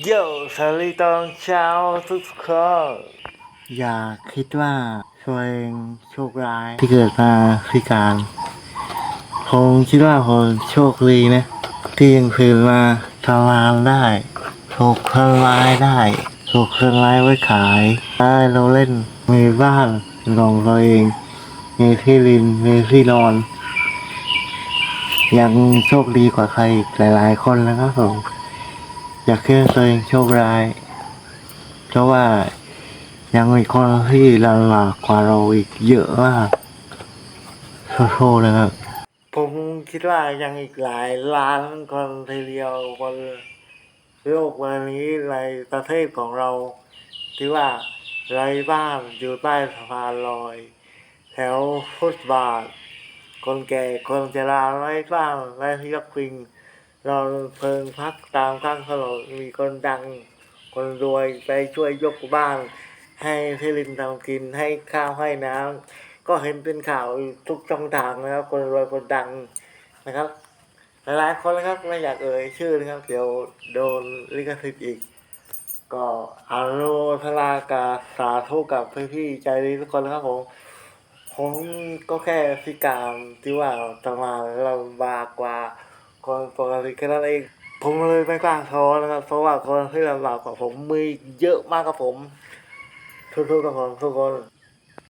โยสวัสดีตอนเช้าทุกคนอย่าคิดว่าตัวเองโชคร้ายที่เกิดมาพิการผมคิดว่าผมโชคดีนะ ที่ยังคืนมาทำงานได้ถูกทำลายได้ถูกทำลายไว้ขายได้เราเล่นมีบ้านของตัวเอง มีที่รินมีที่นอน ยังโชคดีกว่าใครหลายๆคนนะครับผม อยากคิดว่าตัวเองโชคร้าย เพราะว่ายังมีคนที่ลำบากกว่าเราอีกเยอะมากโทษๆนะครับ ผมคิดว่ายังอีกหลายล้านคนทีเดียวบนโลกวันนี้ในประเทศของเรา ที่ว่าไร้บ้านอยู่ใต้สะพานลอย แถวฟุตบาท คนแก่คนชราไร้บ้านไร้ที่พักพิง นอนเพลิงพักตามข้างถนนมีคนดัง คนรวยไปช่วยยกบ้าน ให้ที่รินทำกินให้ข้าวให้น้ำก็เห็นเป็นข่าวทุกช่องทางนะครับ คนรวยคนดังนะครับ หลายๆคนนะครับไม่อยากเอ่ยชื่อนะครับ เดี๋ยวโดนลิขสิทธิ์อีก ก็อนุโมทนากาสาธุกับพี่ๆใจดีทุกคนนะครับผมผมก็แค่พิการที่ว่าทำงานลำบากกว่าคนปก ติแค่นั้นเอง ผมเลยไม่กล้าท้อนะครับเพราะว่าคนที่ลำบากกว่าผมมีเยอะมากครับผมทุกๆกับผมทุกคน